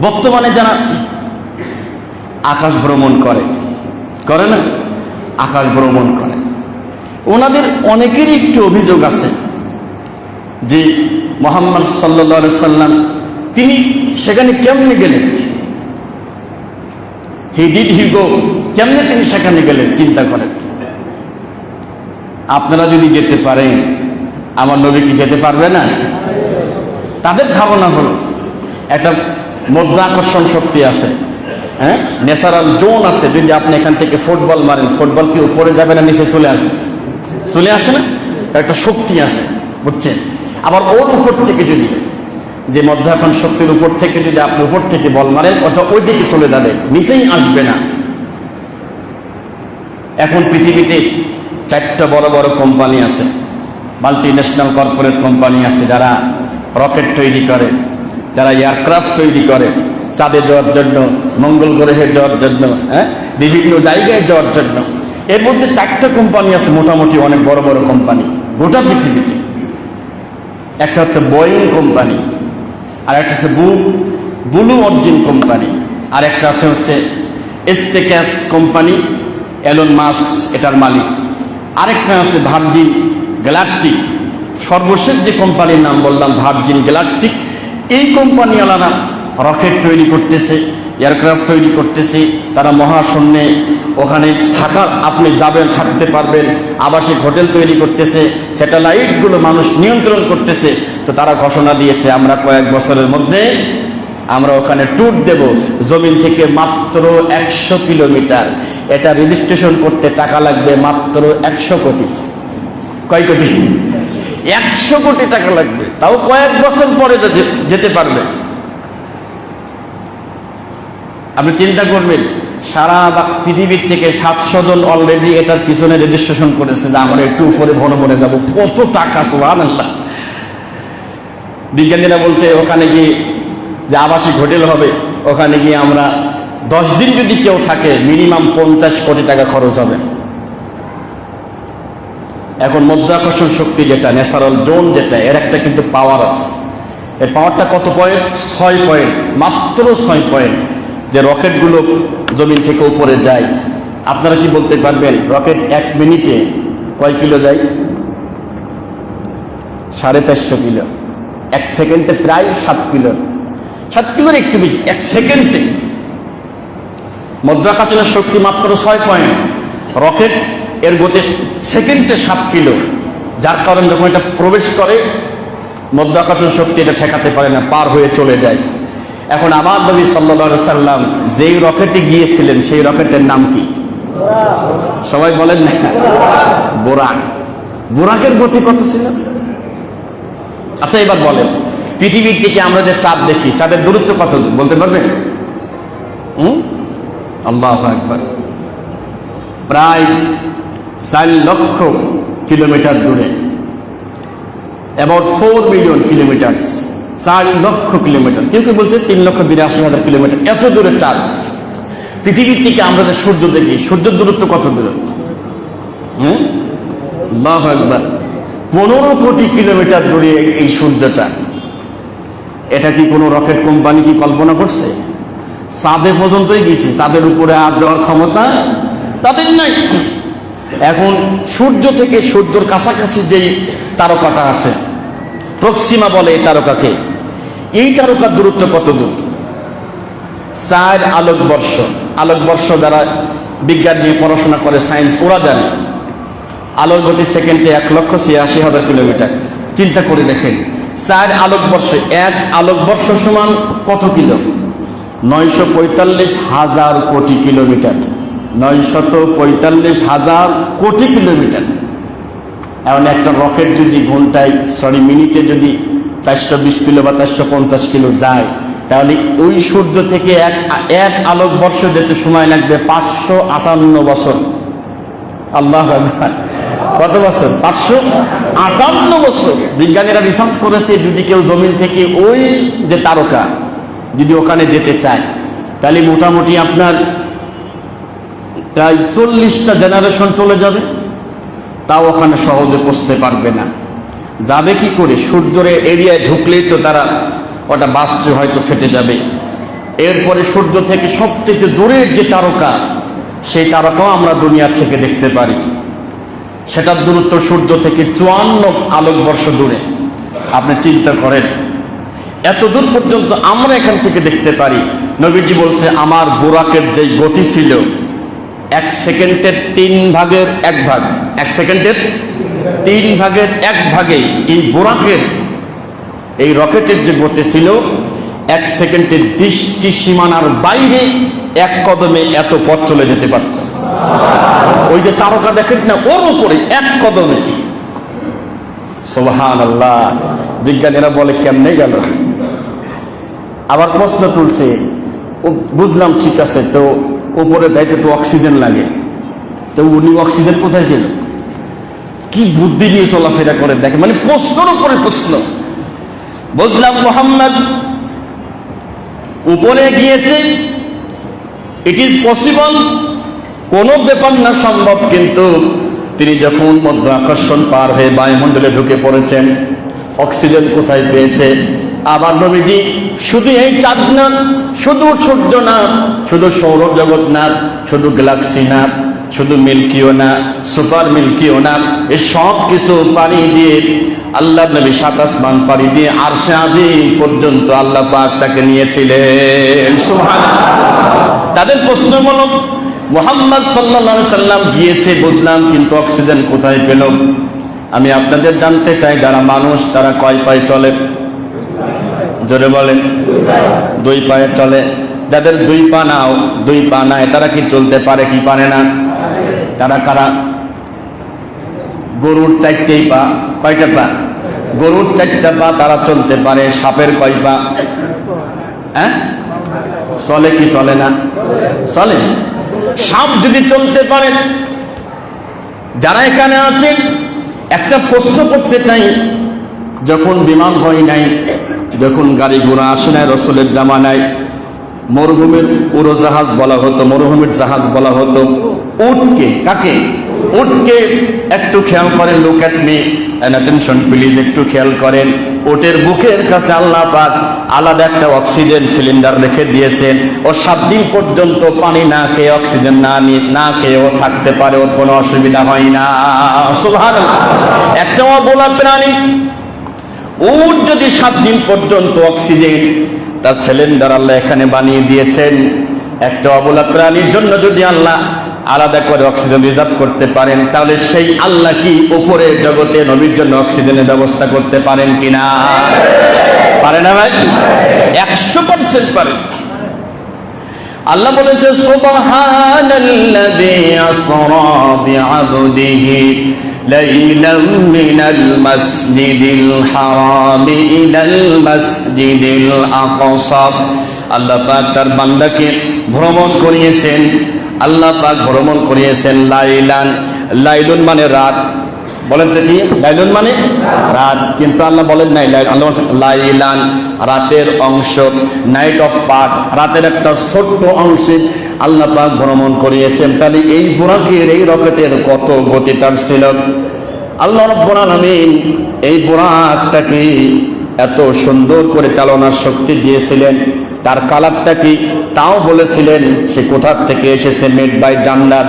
বর্তমানে যারা আকাশ ভ্রমণ করে করে না? আকাশ ভ্রমণ করে। ওনাদের অনেকেরই একটু অভিযোগ আছে যে মোহাম্মদ সাল্লা সাল্লাম তিনি সেখানে কেমনে গেলেন? হি ডিড হি গো কেমনে তিনি সেখানে গেলেন? চিন্তা করেন। আপনারা যদি যেতে পারেন, আমার নবী কি যেতে পারবে না? তাদের ধারণা হলো, একটা মধ্যাকর্ষণ শক্তি আছে হ্যাঁ? ন্যাচারাল জোন আছে, যদি আপনি এখান থেকে ফুটবল মারেন ফুটবল কি উপরে যাবে না নিচে চলে আসবে? চলে আসে না? একটা শক্তি আছে, বুঝছেন? আবার ওর উপর থেকে যদি, যে মধ্যাকর্ষণ শক্তির উপর থেকে যদি আপনি উপর থেকে বল মারেন, ওটা ওই দিকে চলে যাবে, নিচেই আসবে না। এখন পৃথিবীতে চারটা বড় বড় কোম্পানি আছে মাল্টি ন্যাশনাল কর্পোরেট কোম্পানি আছে, যারা রকেট তৈরি করে। যারা এয়ারক্রাফট তৈরি করে, চাঁদে যাওয়ার জন্য, মঙ্গল গ্রহে যাওয়ার জন্য হ্যাঁ? বিভিন্ন জায়গায় যাওয়ার জন্য। এর মধ্যে চারটা কোম্পানি আছে, মোটামুটি অনেক বড় বড় কোম্পানি গোটা পৃথিবীতে। একটা হচ্ছে বোয়িং কোম্পানি আর একটা হচ্ছে বু বুলু অর্জিন কোম্পানি আর একটা হচ্ছে হচ্ছে স্পেক্যাস কোম্পানি এলন মাস এটার মালিক। আরেকটা আছে ভার্জিন গ্যালাকটিক সর্বশেষ যে কোম্পানির নাম বললাম ভার্জিন গ্যালাকটিক এই কোম্পানিওয়ালারা রকেট তৈরি করতেছে, এয়ারক্রাফট তৈরি করতেছে, তারা মহাশূন্যে ওখানে থাকার আপনি যাবেন, থাকতে পারবেন, আবাসিক হোটেল তৈরি করতেছে, স্যাটেলাইটগুলো মানুষ নিয়ন্ত্রণ করতেছে। তো তারা ঘোষণা দিয়েছে, আমরা কয়েক বছরের মধ্যে আমরা ওখানে ট্যুর দেব, জমিন থেকে মাত্র একশো কিলোমিটার। এটা রেজিস্ট্রেশন করতে টাকা লাগবে মাত্র একশো কোটি। কয় কোটি? একশো কোটি টাকা লাগবে। তাও কয়েক বছর পরে যেতে- পারবে। আপনি চিন্তা করবেন, সারা পৃথিবীর থেকে সাতশো জন অলরেডি এটার পিছনে রেজিস্ট্রেশন করেছে যে আমরা একটু উপরে ভ্রমণে মনে যাব। কত টাকা তো আল্লাহ বিজ্ঞানীরা বলছে, ওখানে গিয়ে যে আবাসিক হোটেল হবে, ওখানে গিয়ে আমরা দশ দিন যদি কেউ থাকে, মিনিমাম পঞ্চাশ কোটি টাকা খরচ হবে। এখন মধ্যাকর্ষণ শক্তি যেটা ন্যাচারাল জোন যেটা, এর একটা কিন্তু পাওয়ার আছে। এর পাওয়ারটা কত পয়েন্ট ছয় পয়েন্ট মাত্র ছয় পয়েন্ট যে রকেটগুলো জমিন থেকে উপরে যায়, আপনারা কি বলতে পারবেন, রকেট এক মিনিটে কয় কিলো যায়? সাড়ে চারশো কিলো। এক সেকেন্ডে প্রায় সাত কিলো। সাত কিলোর একটু বেশি, এক সেকেন্ডে। মধ্যাকর্ষণের শক্তি মাত্র ছয় পয়েন্ট রকেট এর গতি সেকেন্ডে সাত কিলো। যার কারণে যখন এটা প্রবেশ করে মধ্যাকর্ষণ শক্তি এটা ঠেকাতে পারে না, পার হয়ে চলে যায়। এখন আমার নবী সাল্লা সাল্লাম যেই রকেটে গিয়েছিলেন, সেই রকেটের নাম কি? সবাই বলেন না। বোরাক। বোরাকের গতি কত ছিল? আচ্ছা এবার বলেন। পৃথিবীর থেকে আমরা যে চাঁদ দেখি, চাঁদের দূরত্ব কত? বলতে পারবেন? আল্লাহ একবার প্রায় চার লক্ষ কিলোমিটার দূরে। অ্যাবাউট ফোর মিলিয়ন কিলোমিটার চার লক্ষ কিলোমিটার কেউ কেউ বলছে তিন লক্ষ বিরাশি হাজার কিলোমিটার এত দূরে চাঁদ পৃথিবীর থেকে আমরা যে সূর্য দেখি, সূর্যের দূরত্ব কত দূরে? হ্যাঁ? একবার পনেরো কোটি কিলোমিটার দূরে এই- এই সূর্যটা। এটা কি কোনো রকেট কোম্পানি কি কল্পনা করছে? চাঁদে পর্যন্তই গেছে। চাঁদের উপরে আর যাওয়ার ক্ষমতা তাদের নাই। এখন সূর্য থেকে সূর্যর কাছাকাছি যেই তারকাটা আছে, প্রক্সিমা বলে এই তারকাকে, এই তারকার দূরত্ব কত দূর? চার আলোকবর্ষ। আলোকবর্ষ যারা বিজ্ঞান নিয়ে পড়াশোনা করে, সায়েন্স ওরা জানে। আলোর গতি সেকেন্ডে এক লক্ষ ছিয়াশি হাজার কিলোমিটার। চিন্তা করে দেখেন, চার আলোকবর্ষ এক আলোকবর্ষ সমান কত কিলো? নয়শো পঁয়তাল্লিশ হাজার কোটি কিলোমিটার। নয়শত পঁয়তাল্লিশ হাজার কোটি কিলোমিটার। এমন একটা রকেট যদি ঘন্টায় সরি মিনিটে যদি চারশো বিশ কিলো বা চারশো পঞ্চাশ কিলো যায়, তাহলে ওই সূর্য থেকে এক এক আলোকবর্ষ যেতে সময় লাগবে পাঁচশো আটান্ন বছর। আল্লাহ। কত বছর? পাঁচশো আটান্ন বছর। বিজ্ঞানীরা রিসার্চ করেছে, যদি কেউ জমিন থেকে ওই যে তারকা যদি ওখানে যেতে চায়, তাহলে মোটামুটি আপনার প্রায় চল্লিশটা জেনারেশন চলে যাবে। তাও ওখানে সহজে পৌঁছতে পারবে না। যাবে কি করে? সূর্যের এরিয়ায় ঢুকলেই তো তারা ওটা বাস্টে হয়তো ফেটে যাবে। এরপরে সূর্য থেকে সবচেয়ে দূরের যে তারকা, সেই তারকাও আমরা দুনিয়ার থেকে দেখতে পারি। সেটার দূরত্ব সূর্য থেকে চুয়ান্ন আলোকবর্ষ দূরে। আপনি চিন্তা করেন, এত দূর পর্যন্ত আমরা এখান থেকে দেখতে পারি। নবীজি বলছে, আমার বোরাকের যেই গতি ছিল এক সেকেন্ডের তিন ভাগের এক ভাগ। এক সেকেন্ডের তিন ভাগের এক ভাগেই এই বোরাকের, এই রকেটের যে গতি ছিল, এক সেকেন্ডের দৃষ্টি সীমানার বাইরে এক কদমে এত পথ চলে যেতে পারত। ওই যে তারকা দেখেন না, ওর উপরে এক কদমে। সোহান আল্লাহ বিজ্ঞানীরা বলে, কেমনে গেল? আবার প্রশ্ন তুলছে বুঝলাম ঠিক আছে, তো উপরে যাইতে তো অক্সিজেন লাগে। তো উনি অক্সিজেন কোথায় ছিল কি বুদ্ধি নিয়ে চলাফেরা করে দেখে? মানে প্রশ্নের উপরে প্রশ্ন। বুঝলাম মোহাম্মদ, উপরে গিয়েছে ইট ইজ পসিবল কোনো ব্যাপার না সম্ভব, কিন্তু তিনি যখন মধ্য আকর্ষণ পার হয়ে বায়ুমণ্ডলে ঢুকে পড়েছেন অক্সিজেন কোথায় পেয়েছে? আবার নবীজি শুধু এই চাঁদ না শুধু সূর্য না শুধু সৌরজগৎ না শুধু গ্যালাক্সি না শুধু মিল্কিও না সুপার মিল্কিও না এই সব কিছু পানি দিয়ে আল্লাহ নবী সাত আসমান পানি দিয়ে আরশে আজিম পর্যন্ত আল্লাহ পাক তাকে নিয়েছিলেন। সুবহানাল্লাহ। তাদের প্রশ্ন হলো মোহাম্মদ সাল্লা সাল্লাম গিয়েছে বুঝলাম কিন্তু অক্সিজেন কোথায় পেল? আমি আপনাদের জানতে চাই যারা মানুষ তারা কয় পায় চলে? জোরে বলেন। দুই পায়ে চলে। যাদের দুই পা নাও, দুই পা নাই, তারা কি চলতে পারে, কি পারে না? তারা কারা? গরুর চারটেই পা। কয়টা পা? গরুর চারটা পা তারা চলতে পারে, সাপের কয় পা? হ্যাঁ? চলে কি চলে না? চলে। সাপ যদি চলতে পারে, যারা এখানে আছেন একটা প্রশ্ন করতে চাই, যখন বিমান হয় নাই যখন গাড়ি ঘোড়া আসে নাই, রসুলের জামানায় মরুভূমির উড়োজাহাজ বলা হতো, মরুভূমির জাহাজ বলা হতো। উটকে, কাকে? উটকে একটু খেয়াল করেন look at me attention please একটু খেয়াল করেন। ওটের বুকের কাছে আল্লাহ পাক আলাদা একটা অক্সিজেন সিলিন্ডার রেখে দিয়েছেন। ও সাত দিন পর্যন্ত পানি না খেয়ে অক্সিজেন না নিয়ে না খেয়েও থাকতে পারে ওর কোনো অসুবিধা হয় না। একটা অবলা প্রাণী উট যদি সাত দিন পর্যন্ত অক্সিজেন, তার সিলিন্ডার আল্লাহ এখানে বানিয়ে দিয়েছেন। একটা অবলা প্রাণীর জন্য যদি আল্লাহ আলাদা করে অক্সিজেন রিজার্ভ করতে পারেন, তাহলে সেই আল্লাহ কি উপরের জগতে নবীর জন্য অক্সিজেনের ব্যবস্থা করতে পারেন কিনা? পারে না ভাই? একশো পার্সেন্ট পারেন আল্লাহ বলেছে, সুবহানাল্লাযী আসরা বিআবদিহি। লাইলাম মিনাল মাসজিদিল হারাম ইলাল মাসজিদিল আকসা আল্লাহ পাক তার বান্দাকে ভ্রমণ করিয়েছেন। আল্লাহ পাক ভ্রমণ করিয়েছেন লাইলান। লাইলুন মানে রাত। বলেন তো কি? লাইলুন মানে রাত। কিন্তু আল্লাহ বলেন নাই আল্লাহ লাইলান, রাতের অংশ নাইট অফ পার্ট রাতের একটা ছোট্ট অংশে আল্লাহ পাক ভ্রমণ করিয়েছেন। তাহলে এই বোরাকের, এই রকেটের কত গতি তার ছিল? আল্লাহ রব্বুল আলামিন এই বোরাকটাকে এত সুন্দর করে চালনার শক্তি দিয়েছিলেন। তার কালারটা কি? তাও বলেছিলেন, সে কোথার থেকে এসেছে? মেড বাই জান্নাত।